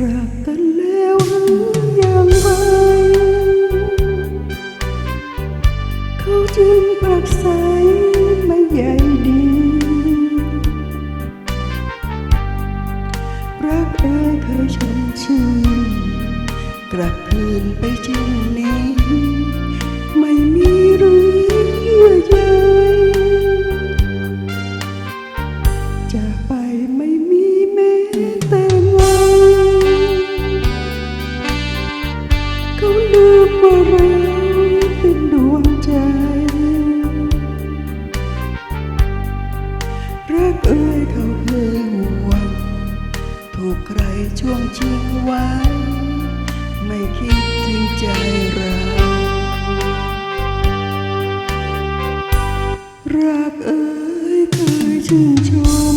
รักกันแล้วหรือยังไร เขาจึงปรักใสไม่ใหญ่ดี รักเอ่ยเคยชมชื่นกลับคืนไปเช่นนี้ ช่วงชิงไว้ ไม่คิดถึงใจเรารักเอ่ยเคยชื่นชม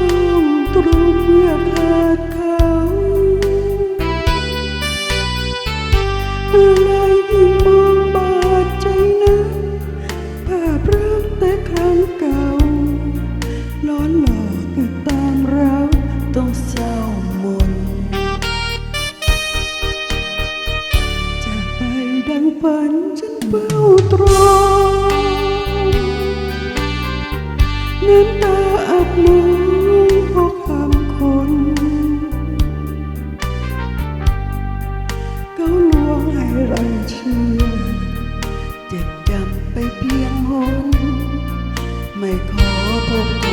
ต้องตรงเมื่อขาดเขา ตรองน้ำตาอับน้อยเพราะคำคนเขาลวงให้เราเชื่อ เจ็บจำไปเพียงหนไม่ขอพบ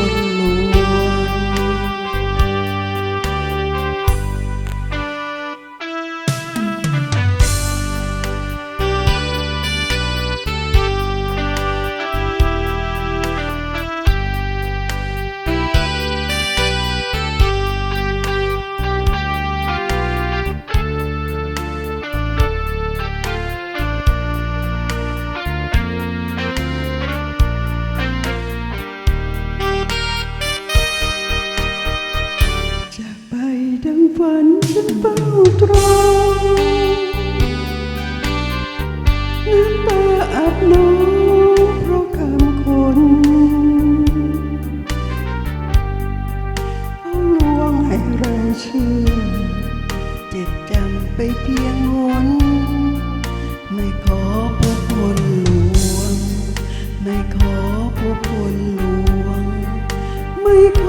เฝ้าตรงน้ำตาอาบน้องเพราะคำคนเขาลวงให้เราเชื่อ เจ็บจำไปเพียงหนไม่ขอพบคนลวง ไม่ขอพบคนลวง ไม่ข